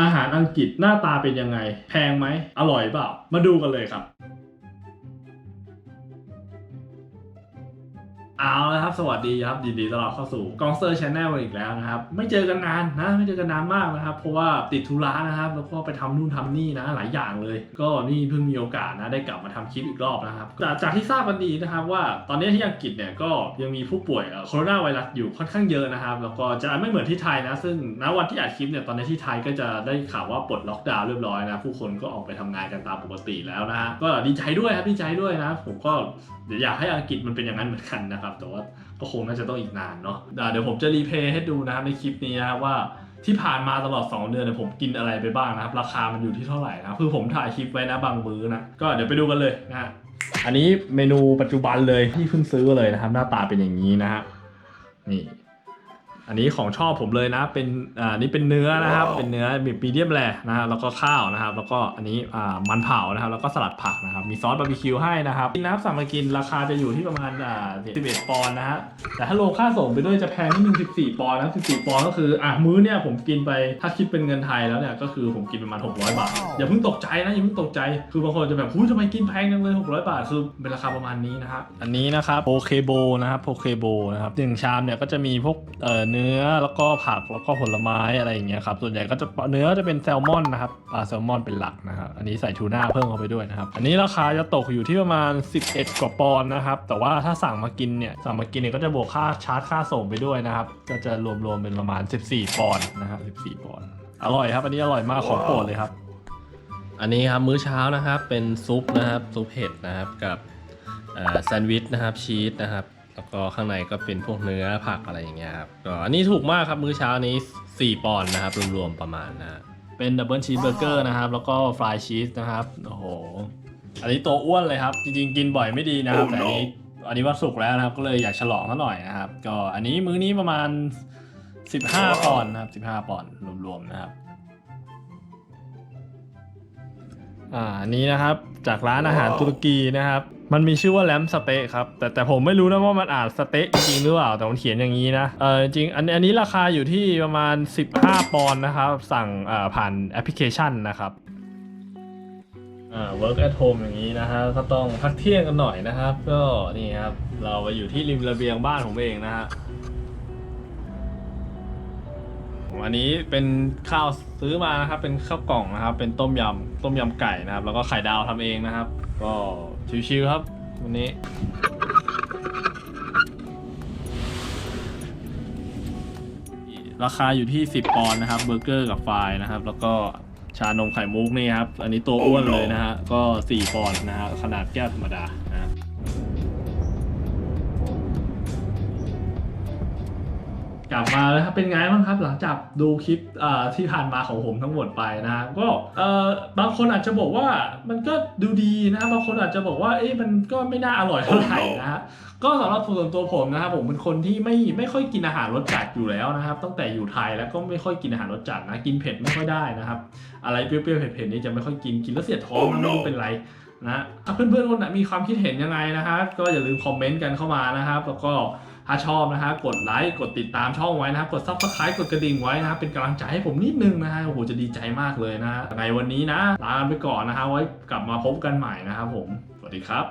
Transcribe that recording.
อาหารอังกฤษหน้าตาเป็นยังไง แพงไหม อร่อยเปล่า มาดูกันเลยครับ เอาละครับ สวัสดีครับดีต้อนรับเข้าสู่กองเซอร์ชแนลอีกแล้วนะครับ ไม่เจอกันนานนะ ไม่เจอกันนานมากนะครับ เพราะว่าติดธุระนะครับ แล้วก็ไปทำนู่นทำนี่นะ หลายอย่างเลย ก็นี่เพิ่งมีโอกาสนะ ได้กลับมาทำคลิปอีกรอบนะครับ จากจากที่ทราบกันดีนะครับว่าตอนนี้ที่อังกฤษเนี่ยก็ยังมีผู้ป่วยโคโรนาไวรัสอยู่ค่อนข้างเยอะนะครับ แล้วก็จะไม่เหมือนที่ไทยนะ ซึ่งณวันที่อัดคลิปเนี่ยตอนนี้ที่ไทยก็จะได้ข่าวว่าปลดล็อกดาวน์เรียบร้อยนะ ผู้คนก็ออกไปทำงานกันตามปกติแล้วนะก็ดีใจด้วยครับดีใจด้วยนะ ผมก็เดี๋ยวอยากให้อังกฤษมันเป็นอย่างนั้นเหมือนกันนะครับแต่ว่าก็คงน่าจะต้องอีกนานเนาะเดี๋ยวผมจะรีเพย์ให้ดูนะครับในคลิปนี้นะครับว่าที่ผ่านมาตลอด 2 เดือนเนี่ยผมกินอะไรไปบ้างนะครับ ราคามันอยู่ที่เท่าไหร่นะคือผมถ่ายคลิปไว้นะบางมื้อนะก็เดี๋ยวไปดูกันเลยนะฮะอันนี้เมนูปัจจุบันเลยที่เพิ่งซื้อเลยนะครับ หน้าตาเป็นอย่างนี้นะฮะนี่ อันนี้ของชอบผมเลยนะ เป็นอ่านี่เป็นเนื้อนะครับ เป็นเนื้อแบบมีเดียมแรนะฮะแล้วก็ข้าวนะครับ แล้วก็อันนี้อ่ามันเผานะครับ แล้วก็สลัดผักนะครับ มีซอสบาร์บีคิวให้นะครับกินน้ำสั่งมากินราคาจะอยู่ที่ประมาณอ่า11ปอนด์นะฮะ แต่ถ้ารวมค่าส่งไปด้วยจะแพงนิดนึง14ปอนด์นะ14ปอนด์ก็คืออะมื้อเนี่ยผมกินไปถ้าคิดเป็นเงินไทยแล้วเนี่ยก็คือผมกินประมาณ600 บาท อย่าเพิ่งตกใจนะอย่าเพิ่งตกใจ คือบางคนจะแบบหูยทำไมกินแพงจังเลย600 บาท คือเป็นราคาประมาณนี้นะครับ อันนี้นะครับโพเคโบนะครับโพเคโบนะครับหนึ่งชามเนี่ยก็จะมีพวกเอ่อเนื้อื้อแล้วก็ผักแล้วก็ผลไม้อะไรอย่างเงี้ยครับส่วนใหญ่ก็จะเนื้อจะเป็นแซลมอนนะครับอ่าแซลมอนเป็นหลักนะครับอันนี้ใส่ทูน่าเพิ่มเข้าไปด้วยนะครับอันนี้ราคาจะตกอยู่ที่ประมาณ 11 กว่าปอนด์นะครับแต่ว่าถ้าสั่งมากินเนี่ยสั่งมากินเนี่ยก็จะบวกค่าชาร์จค่าส่งไปด้วยนะครับก็จะรวมๆเป็นประมาณ 14 ปอนด์นะครับ14 ปอนด์อร่อยครับ อันนี้อร่อยมากของโปรดเลยครับ อันนี้ครับมื้อเช้านะครับเป็นซุปนะครับซุปเห็ดนะครับกับแซนด์วิชนะครับชีสนะครับ แล้วก็ข้างในก็เป็นพวกเนื้อผักอะไรอย่างเงี้ยครับก็อันนี้ถูกมากครับมื้อเช้านี้ 4 ปอนด์นะครับรวมๆประมาณนะฮะเป็นดับเบิลชีสเบอร์เกอร์นะครับ แล้วก็ฟรายชีสนะครับโอ้โหอันนี้ตัวอ้วนเลยครับ จริงๆ กินบ่อยไม่ดีนะครับแต่อันนี้อันนี้วันศุกร์แล้วนะครับ ก็เลยอยากฉลองซะหน่อยนะครับ ก็อันนี้มื้อนี้ประมาณ 15 ปอนด์นะครับ 15 ปอนด์รวมๆนะครับ อ่าอันนี้นะครับ จากร้านอาหารตุรกีนะครับ มันมีชื่อว่าแลมสเต๊ะครับ แต่แต่ผมไม่รู้นะว่ามันอ่านสเต๊ะจริงหรือเปล่า แต่มันเขียนอย่างนี้นะ เออจริงอันอันนี้ราคาอยู่ที่ประมาณ 15 ปอนด์นะครับ สั่งอ่าผ่านแอปพลิเคชันนะครับอ่า work at home อย่างนี้นะฮะก็ต้องพักเที่ยงกันหน่อยนะครับ ก็นี่ครับ เราไปอยู่ที่ริมระเบียงบ้านผมเองนะฮะ อันนี้เป็นข้าวซื้อมานะครับ เป็นข้าวกล่องนะครับ เป็นต้มยำต้มยำไก่นะครับ แล้วก็ไข่ดาวทำเองนะครับ ก็ชิวๆครับวันนี้ราคาอยู่ที่ 10 ปอนด์นะครับเบอร์เกอร์กับไฟล์นะครับ แล้วก็ชานมไข่มุกนี่ครับ อันนี้ตัวอ้วนเลยนะฮะก็ 4 ปอนด์นะฮะขนาดแก้วธรรมดานะครับ กลับมาแล้วครับเป็นไงบ้างครับ หลังจากดูคลิปที่ผ่านมาของผมทั้งหมดไปนะก็บางคนอาจจะบอกว่ามันก็ดูดีนะบางคนอาจจะบอกว่าเอ๊ะมันก็ไม่น่าอร่อยเท่าไหร่นะฮะก็สำหรับส่วนตัวผมนะครับผมเป็นคนที่ไม่ไม่ค่อยกินอาหารรสจัดอยู่แล้วนะครับ ตั้งแต่อยู่ไทยแล้วก็ไม่ค่อยกินอาหารรสจัดนะกินเผ็ดไม่ค่อยได้นะครับ อะไรเปรี้ยวๆเผ็ดๆนี่จะไม่ค่อยกินกินแล้วเสียท้องมันไม่เป็นไรนะเพื่อนๆคนไหนมีความคิดเห็นยังไงนะครับ ก็อย่าลืมคอมเมนต์กันเข้ามานะครับ แล้วก็ ถ้าชอบนะครับกดไลค์กดติดตามช่องไว้นะครับ กดซับสไครต์กดกระดิ่งไว้นะครับเป็นกำลังใจให้ผมนิดนึงนะฮะโอ้โหจะดีใจมากเลยนะในวันนี้นะลาไปก่อนนะฮะไว้กลับมาพบกันใหม่นะครับผมสวัสดีครับ